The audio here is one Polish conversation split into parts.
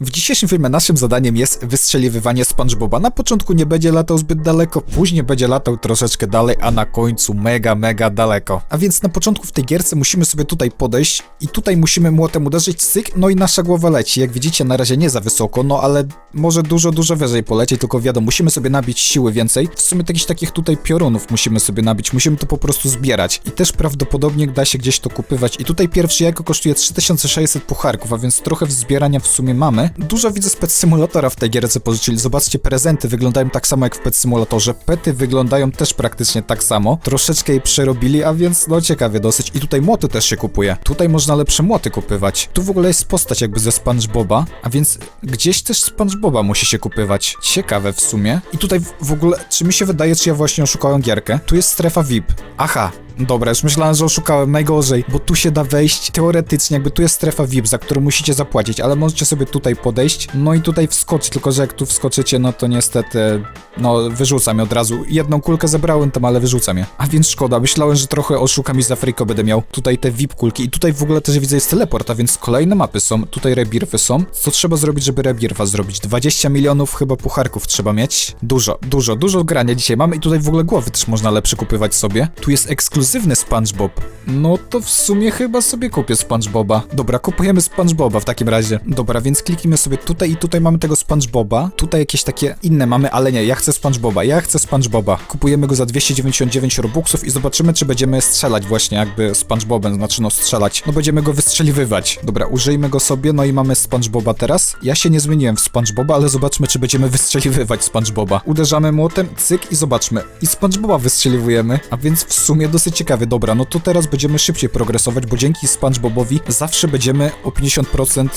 W dzisiejszym filmie naszym zadaniem jest wystrzeliwywanie SpongeBoba. Na początku nie będzie latał zbyt daleko, później będzie latał troszeczkę dalej, a na końcu mega, mega daleko. A więc na początku w tej gierce musimy sobie tutaj podejść i tutaj musimy młotem uderzyć, syk, no i nasza głowa leci. Jak widzicie na razie nie za wysoko, no ale może dużo, dużo wyżej polecieć, tylko wiadomo, musimy sobie nabić siły więcej. W sumie jakichś takich tutaj piorunów musimy sobie nabić, musimy to po prostu zbierać. I też prawdopodobnie da się gdzieś to kupywać. I tutaj pierwsze jajko kosztuje 3600 pucharków, a więc trochę wzbierania w sumie mamy. Dużo widzę Pet Simulatora w tej gierce pożyczyli. Zobaczcie, prezenty wyglądają tak samo jak w Pet Simulatorze. Pety wyglądają też praktycznie tak samo. Troszeczkę je przerobili, a więc no ciekawie dosyć. I tutaj młoty też się kupuje. Tutaj można lepsze młoty kupywać. Tu w ogóle jest postać jakby ze SpongeBoba, a więc gdzieś też SpongeBoba musi się kupywać. Ciekawe w sumie. I tutaj w ogóle, czy mi się wydaje, czy ja właśnie oszukałem gierkę? Tu jest strefa VIP. Aha, Dobra, już myślałem, że oszukałem najgorzej, bo tu się da wejść teoretycznie, jakby tu jest strefa VIP, za którą musicie zapłacić, ale możecie sobie tutaj podejść, no i tutaj wskoczyć, tylko że jak tu wskoczycie, no to niestety, no wyrzucam je od razu. Jedną kulkę zebrałem tam, ale wyrzucam je. A więc szkoda, myślałem, że trochę oszukam i za friko będę miał tutaj te VIP kulki i tutaj w ogóle też widzę jest teleport, a więc kolejne mapy są, tutaj rebirfy są. Co trzeba zrobić, żeby rebirfa zrobić? 20 milionów chyba pucharków trzeba mieć. Dużo, dużo, dużo grania dzisiaj mamy i tutaj w ogóle głowy też można lepsze kupywać sobie. Tu jest ekskluzywny SpongeBob. No to w sumie chyba sobie kupię SpongeBoba. Dobra, kupujemy SpongeBoba w takim razie. Dobra, więc kliknijmy sobie tutaj i tutaj mamy tego SpongeBoba. Tutaj jakieś takie inne mamy, ale nie, ja chcę SpongeBoba, ja chcę SpongeBoba. Kupujemy go za 299 robuxów i zobaczymy, czy będziemy strzelać właśnie jakby SpongeBobem, znaczy no strzelać. No będziemy go wystrzeliwywać. Dobra, użyjmy go sobie, no i mamy SpongeBoba teraz. Ja się nie zmieniłem w SpongeBoba, ale zobaczmy, czy będziemy wystrzeliwywać SpongeBoba. Uderzamy młotem, cyk i zobaczmy. I SpongeBoba wystrzeliwujemy, a więc w sumie dosyć ciekawy. Dobra, no to teraz będziemy szybciej progresować, bo dzięki SpongeBobowi zawsze będziemy o 50%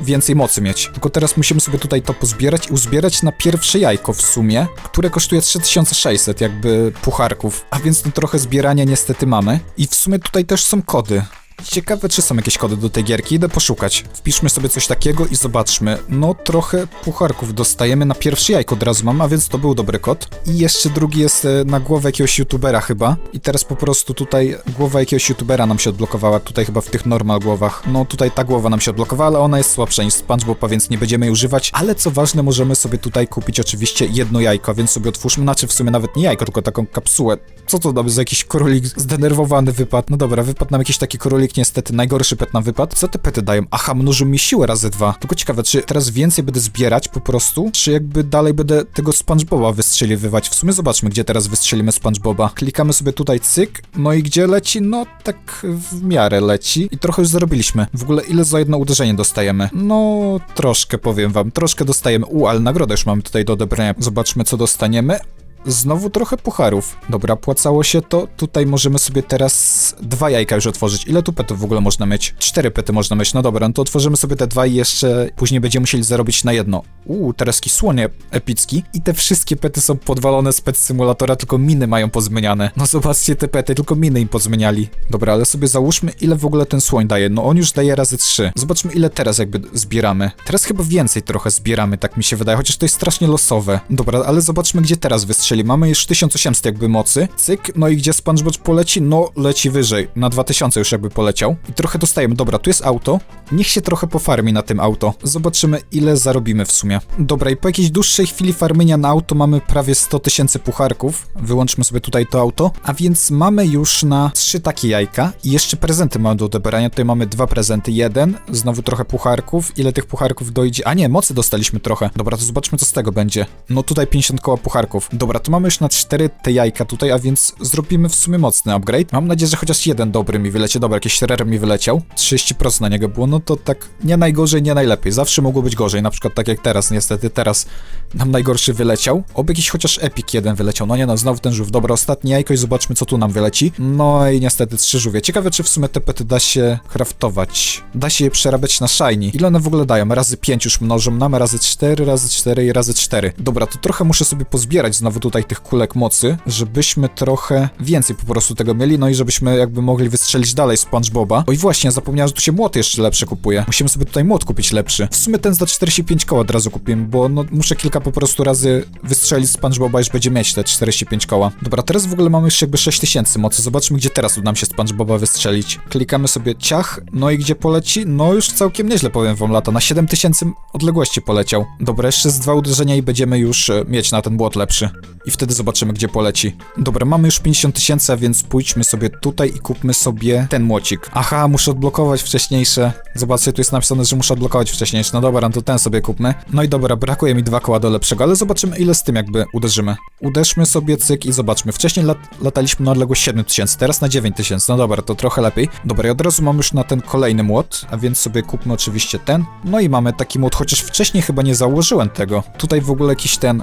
więcej mocy mieć. Tylko teraz musimy sobie tutaj to pozbierać i uzbierać na pierwsze jajko w sumie, które kosztuje 3600 jakby pucharków. A więc no trochę zbierania niestety mamy. I w sumie tutaj też są kody. Ciekawe, czy są jakieś kody do tej gierki. Idę poszukać. Wpiszmy sobie coś takiego i zobaczmy. No, trochę pucharków dostajemy na pierwsze jajko od razu mam, a więc to był dobry kod. I jeszcze drugi jest e, na głowę jakiegoś youtubera chyba. I teraz po prostu tutaj głowa jakiegoś youtubera nam się odblokowała. Tutaj chyba w tych normal głowach. No, tutaj ta głowa nam się odblokowała, ale ona jest słabsza niż SpongeBob, więc nie będziemy jej używać. Ale co ważne, możemy sobie tutaj kupić oczywiście jedno jajko, więc sobie otwórzmy. Znaczy w sumie nawet nie jajko, tylko taką kapsułę. Co to tam za jakiś królik zdenerwowany wypadł? No dobra, wypadł nam jakiś taki królik, niestety najgorszy pet nam wypadł. Co te pety dają? Aha, mnożą mi siłę razy dwa. Tylko ciekawe, czy teraz więcej będę zbierać po prostu, czy jakby dalej będę tego SpongeBoba wystrzeliwywać? W sumie zobaczmy, gdzie teraz wystrzelimy SpongeBoba. Klikamy sobie tutaj cyk, no i gdzie leci? No tak w miarę leci i trochę już zarobiliśmy. W ogóle ile za jedno uderzenie dostajemy? No troszkę powiem wam, troszkę dostajemy. U, ale nagrodę już mamy tutaj do odebrania. Zobaczmy, co dostaniemy. Znowu trochę pucharów. Dobra, płacało się to. Tutaj możemy sobie teraz dwa jajka już otworzyć. Ile tu petów w ogóle można mieć? Cztery pety można mieć. No dobra, no to otworzymy sobie te dwa i jeszcze później będziemy musieli zarobić na jedno. Uuu, teraz słonie epicki. I te wszystkie pety są podwalone z pet simulatora, tylko miny mają pozmieniane. No zobaczcie te pety, tylko miny im pozmieniali. Dobra, ale sobie załóżmy, ile w ogóle ten słoń daje. No on już daje razy trzy. Zobaczmy, ile teraz jakby zbieramy. Teraz chyba więcej trochę zbieramy, tak mi się wydaje, chociaż to jest strasznie losowe. Dobra, ale zobaczmy, gdzie teraz wystrzeli. Mamy już 1800 jakby mocy. Cyk, no i gdzie SpongeBob poleci? No, leci wyżej. Na 2000 już jakby poleciał. I trochę dostajemy. Dobra, tu jest auto. Niech się trochę pofarmi na tym auto. Zobaczymy, ile zarobimy w sumie. Dobra, i po jakiejś dłuższej chwili farmienia na auto mamy prawie 100 tysięcy pucharków. Wyłączmy sobie tutaj to auto. A więc mamy już na trzy takie jajka. I jeszcze prezenty mamy do odebrania. Tutaj mamy dwa prezenty. Jeden, znowu trochę pucharków. Ile tych pucharków dojdzie? A nie, mocy dostaliśmy trochę. Dobra, to zobaczmy, co z tego będzie. No tutaj 50 koła pucharków. Dobra, to mamy już na cztery te jajka tutaj, a więc zrobimy w sumie mocny upgrade. Mam nadzieję, że chociaż jeden dobry mi wylecie. Dobra, jakiś rare mi wyleciał. 30% na niego było, no to tak nie najgorzej, nie najlepiej. Zawsze mogło być gorzej, na przykład tak jak teraz, niestety teraz nam najgorszy wyleciał. Oby jakiś chociaż epic jeden wyleciał. No nie no, znowu ten żółw. Dobra, ostatnie jajko i zobaczmy, co tu nam wyleci. No i niestety trzy żółwie. Ciekawe, czy w sumie te pety da się craftować. Da się je przerabiać na shiny. Ile one w ogóle dają? Razy 5 już mnożą nam, razy 4, razy 4 i razy 4. Dobra, to trochę muszę sobie pozbierać znowu tutaj tych kulek mocy, żebyśmy trochę więcej po prostu tego mieli, no i żebyśmy jakby mogli wystrzelić dalej SpongeBoba. Oj właśnie, zapomniałem, że tu się młot jeszcze lepszy kupuje. Musimy sobie tutaj młot kupić lepszy. W sumie ten za 45 koła od razu razu kupiłem, bo no, muszę kilka po prostu razy wystrzelić SpongeBoba, już będzie mieć te 45 koła. Dobra, teraz w ogóle mamy już jakby 6000 mocy. Zobaczmy, gdzie teraz uda nam się SpongeBoba wystrzelić. Klikamy sobie ciach, no i gdzie poleci? No już całkiem nieźle, powiem wam, lata. Na 7000 odległości poleciał. Dobra, jeszcze z dwa uderzenia i będziemy już e, mieć na ten błot lepszy. I wtedy zobaczymy, gdzie poleci. Dobra, mamy już 50 tysięcy, więc pójdźmy sobie tutaj i kupmy sobie ten młocik. Aha, muszę odblokować wcześniejsze. Zobaczcie, tu jest napisane, że muszę odblokować wcześniejsze. No dobra, no to ten sobie kupmy. No i dobra, brakuje mi dwa koła do lepszego, ale zobaczymy, ile z tym jakby uderzymy. Uderzmy sobie cyk i zobaczmy. Wcześniej lat lataliśmy na odległość 7000, teraz na 9000. No dobra, to trochę lepiej. Dobra, i od razu mam już na ten kolejny młot, a więc sobie kupmy oczywiście ten. No i mamy taki młot, chociaż wcześniej chyba nie założyłem tego. Tutaj w ogóle jakiś ten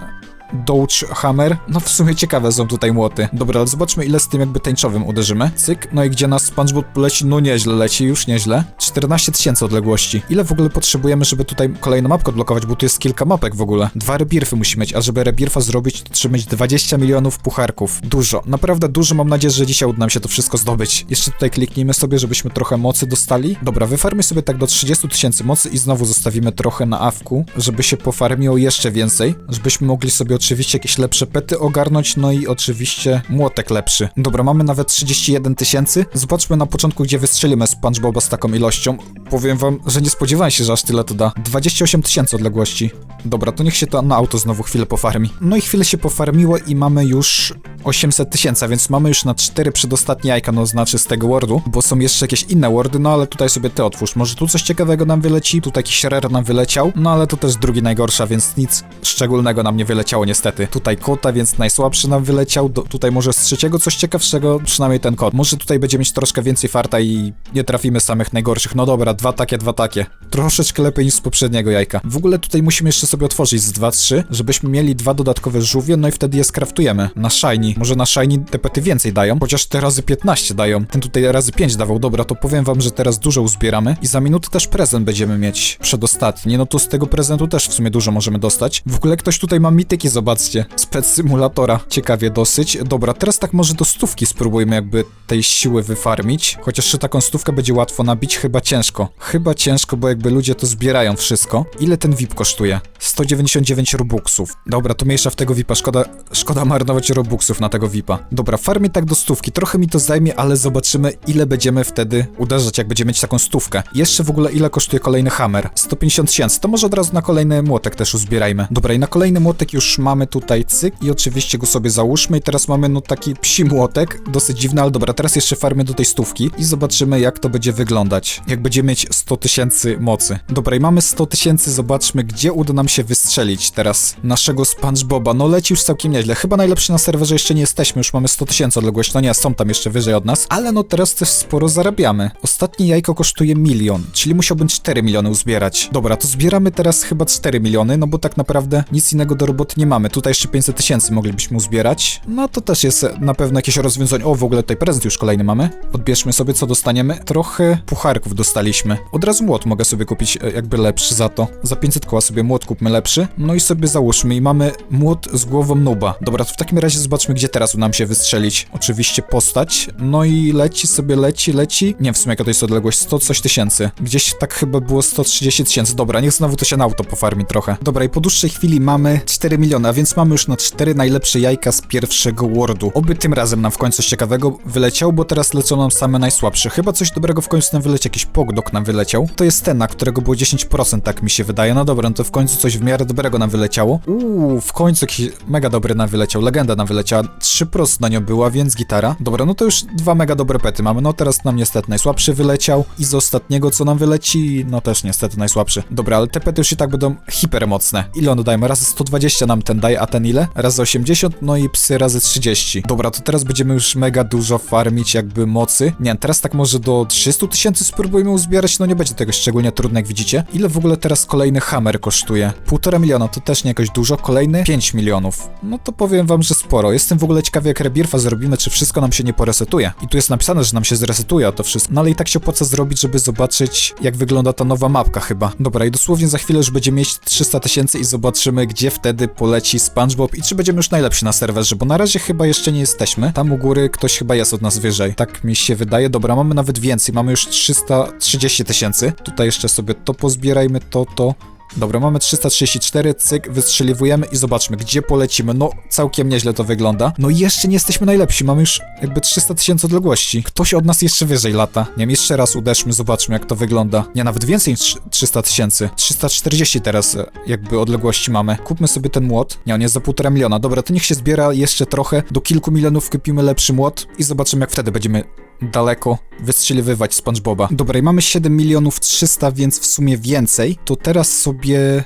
Doge Hammer. No w sumie ciekawe są tutaj młoty. Dobra, ale zobaczmy ile z tym jakby tęczowym uderzymy. Cyk, no i gdzie nas SpongeBob leci? No nieźle leci, już nieźle. 14 tysięcy odległości. Ile w ogóle potrzebujemy, żeby tutaj kolejną mapkę odblokować, bo tu jest kilka mapek w ogóle. Dwa rebirfy musi mieć, a żeby rebirfa zrobić, to trzeba mieć 20 milionów pucharków. Dużo, naprawdę dużo. Mam nadzieję, że dzisiaj uda nam się to wszystko zdobyć. Jeszcze tutaj kliknijmy sobie, żebyśmy trochę mocy dostali. Dobra, wyfarmy sobie tak do 30 tysięcy mocy i znowu zostawimy trochę na awku, żeby się pofarmiło jeszcze więcej, żebyśmy mogli sobie oczywiście jakieś lepsze pety ogarnąć, no i oczywiście młotek lepszy. Dobra, mamy nawet 31 tysięcy. Zobaczmy na początku, gdzie wystrzelimy SpongeBoba z taką ilością. Powiem wam, że nie spodziewałem się, że aż tyle to da. 28 tysięcy odległości. Dobra, to niech się to na auto znowu chwilę pofarmi. No i chwilę się pofarmiło i mamy już 800 tysięcy, więc mamy już na 4 przedostatnie jajka, no znaczy z tego wordu, bo są jeszcze jakieś inne wordy, no ale tutaj sobie ty otwórz. Może tu coś ciekawego nam wyleci, tu jakiś rare nam wyleciał, no ale to też drugi najgorsza, więc nic szczególnego nam nie wyleciało niestety. Tutaj kota, więc najsłabszy nam wyleciał, do, tutaj może z trzeciego coś ciekawszego, przynajmniej ten kot. Może tutaj będzie mieć troszkę więcej farta i nie trafimy samych najgorszych. No dobra, dwa takie, dwa takie. Troszeczkę lepiej niż z poprzedniego jajka. W ogóle tutaj musimy jeszcze sobie otworzyć z 2-3, żebyśmy mieli dwa dodatkowe żółwie, no i wtedy je skraftujemy na shiny. Może na shiny te pety więcej dają, chociaż te razy 15 dają. Ten tutaj razy 5 dawał. Dobra, to powiem wam, że teraz dużo uzbieramy i za minutę też prezent będziemy mieć przedostatni. No to z tego prezentu też w sumie dużo możemy dostać. W ogóle ktoś tutaj ma mityki, zobaczcie. Spec symulatora. Ciekawie dosyć. Dobra, teraz tak może do stówki spróbujmy jakby tej siły wyfarmić. Chociaż czy taką stówkę będzie łatwo nabić? Chyba ciężko. Chyba ciężko, bo jakby ludzie to zbierają wszystko. Ile ten VIP kosztuje? 199 robuxów. Dobra, to mniejsza w tego VIPa. Szkoda, szkoda marnować robuxów na tego VIPa. Dobra, farmi tak do stówki. Trochę mi to zajmie, ale zobaczymy ile będziemy wtedy uderzać, jak będziemy mieć taką stówkę. Jeszcze w ogóle ile kosztuje kolejny hammer? 150 tysięcy. To może od razu na kolejny młotek też uzbierajmy. Dobra, i na kolejny młotek już mamy tutaj cyk i oczywiście go sobie załóżmy i teraz mamy no taki psi młotek, dosyć dziwny, ale dobra, teraz jeszcze farmy do tej stówki i zobaczymy jak to będzie wyglądać. Jak będziemy mieć 100 tysięcy mocy. Dobra, i mamy 100 tysięcy, zobaczmy gdzie uda nam się wystrzelić teraz naszego SpongeBoba. No leci już całkiem nieźle. Chyba najlepszy na serwerze jeszcze nie jesteśmy, już mamy 100 tysięcy odległości. No nie, są tam jeszcze wyżej od nas, ale no teraz też sporo zarabiamy. Ostatnie jajko kosztuje milion, czyli musiałbym 4 miliony uzbierać. Dobra, to zbieramy teraz chyba 4 miliony, no bo tak naprawdę nic innego do roboty nie mamy. Tutaj jeszcze 500 tysięcy moglibyśmy uzbierać. No to też jest na pewno jakieś rozwiązanie. O, w ogóle tutaj prezent już kolejny mamy. Odbierzmy sobie, co dostaniemy. Trochę pucharków dostaliśmy. Od razu młot mogę sobie kupić e, jakby lepszy za to. Za 500 koła sobie młot kupmy lepszy. No i sobie załóżmy i mamy młot z głową nuba. Dobra, to w takim razie zobaczmy, gdzie teraz nam się wystrzelić. Oczywiście postać. No i leci sobie, leci, leci. Nie, w sumie jaka to jest odległość? 100 coś tysięcy. Gdzieś tak chyba było 130 tysięcy. Dobra, niech znowu to się na auto pofarmi trochę. Dobra, i po dłuższej chwili mamy 4 miliony, a więc mamy już na 4 najlepsze jajka z pierwszego wordu. Oby tym razem nam w końcu coś ciekawego wyleciał, bo teraz lecą nam same najsłabsze. Chyba coś dobrego w końcu nam wyleciał, jakiś pogdok nam wyleciał. To jest ten, na którego było 10%, tak mi się wydaje. No dobra, no to w końcu coś w miarę dobrego nam wyleciało. Uuu, w końcu jakiś mega dobry nam wyleciał, legenda nam wyleciała. 3% na nią była, więc gitara. Dobra, no to już dwa mega dobre pety mamy. No teraz nam niestety najsłabszy wyleciał i z ostatniego co nam wyleci, no też niestety najsłabszy. Dobra, ale te pety już i tak będą hipermocne. Ile on dajemy? Razy 120 nam ten daje, a ten ile? Razy 80, no i psy razy 30. Dobra, to teraz będziemy już mega dużo farmić jakby mocy. Nie, teraz tak może do 300 tysięcy spróbujmy uzbierać, no nie będzie tego szczególnie trudne, jak widzicie. Ile w ogóle teraz kolejny hammer kosztuje? Półtora miliona, to też nie jakoś dużo. Kolejny 5 milionów. No to powiem wam, że sporo. Jestem w ogóle ciekawy, jak rebirfa zrobimy, czy wszystko nam się nie poresetuje. I tu jest napisane, że nam się zresetuje to wszystko. No ale i tak się opłaca zrobić, żeby zobaczyć, jak wygląda ta nowa mapka chyba. Dobra, i dosłownie za chwilę już będziemy mieć 300 tysięcy i zobaczymy, gdzie wtedy poleci SpongeBob i czy będziemy już najlepsi na serwerze, bo na razie chyba jeszcze nie jesteśmy. Tam u góry ktoś chyba jest od nas wyżej. Tak mi się wydaje. Dobra, mamy nawet więcej. Mamy już 330 tysięcy. Tutaj jeszcze sobie to pozbierajmy, to, to. Dobra, mamy 334, cyk, wystrzeliwujemy i zobaczmy, gdzie polecimy. No, całkiem nieźle to wygląda. No i jeszcze nie jesteśmy najlepsi, mamy już jakby 300 tysięcy odległości. Ktoś od nas jeszcze wyżej lata. Nie wiem, jeszcze raz uderzmy, zobaczmy jak to wygląda. Nie, nawet więcej niż 300 tysięcy. 340 teraz e, jakby odległości mamy. Kupmy sobie ten młot. Nie, on jest za półtora miliona. Dobra, to niech się zbiera jeszcze trochę. Do kilku milionów kupimy lepszy młot i zobaczymy jak wtedy będziemy daleko wystrzeliwywać SpongeBoba. Dobra, i mamy 7 milionów 300, więc w sumie więcej. To teraz sobie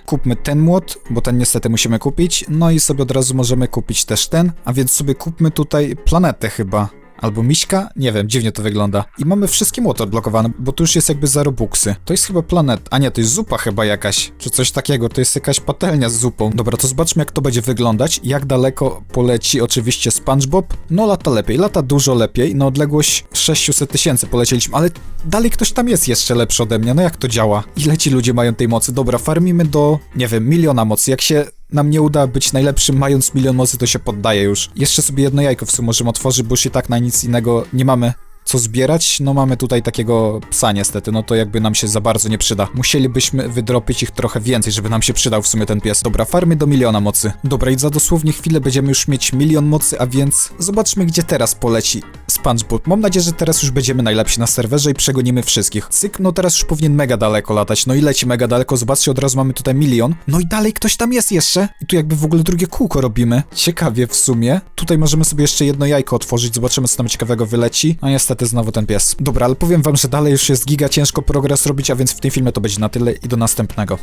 kupmy ten młot, bo ten niestety musimy kupić. No i sobie od razu możemy kupić też ten, a więc sobie kupmy tutaj planetę chyba. Albo miśka? Nie wiem, dziwnie to wygląda. I mamy wszystkie młoty odblokowane, bo tu już jest jakby za robuxy. To jest chyba planet. A nie, to jest zupa chyba jakaś. Czy coś takiego. To jest jakaś patelnia z zupą. Dobra, to zobaczmy jak to będzie wyglądać. Jak daleko poleci oczywiście SpongeBob. No lata lepiej, lata dużo lepiej. Na odległość 600 tysięcy polecieliśmy, ale dalej ktoś tam jest jeszcze lepszy ode mnie. No jak to działa? Ile ci ludzie mają tej mocy? Dobra, farmimy do, nie wiem, miliona mocy. Jak się nam nie uda być najlepszym, mając milion mocy, to się poddaje już. Jeszcze sobie jedno jajko w sumie możemy otworzyć, bo już i tak na nic innego nie mamy co zbierać. No mamy tutaj takiego psa niestety, no to jakby nam się za bardzo nie przyda. Musielibyśmy wydropić ich trochę więcej, żeby nam się przydał w sumie ten pies. Dobra, farmy do miliona mocy. Dobra, i za dosłownie chwilę będziemy już mieć milion mocy, a więc zobaczmy, gdzie teraz poleci SpongeBob. Mam nadzieję, że teraz już będziemy najlepsi na serwerze i przegonimy wszystkich. Cyk, no teraz już powinien mega daleko latać. No i leci mega daleko, zobaczcie, od razu mamy tutaj milion. No i dalej ktoś tam jest jeszcze. I tu jakby w ogóle drugie kółko robimy. Ciekawie w sumie. Tutaj możemy sobie jeszcze jedno jajko otworzyć, zobaczymy, co nam ciekawego wyleci. No niestety znowu ten pies. Dobra, ale powiem wam, że dalej już jest giga ciężko progres robić, a więc w tym filmie to będzie na tyle i do następnego.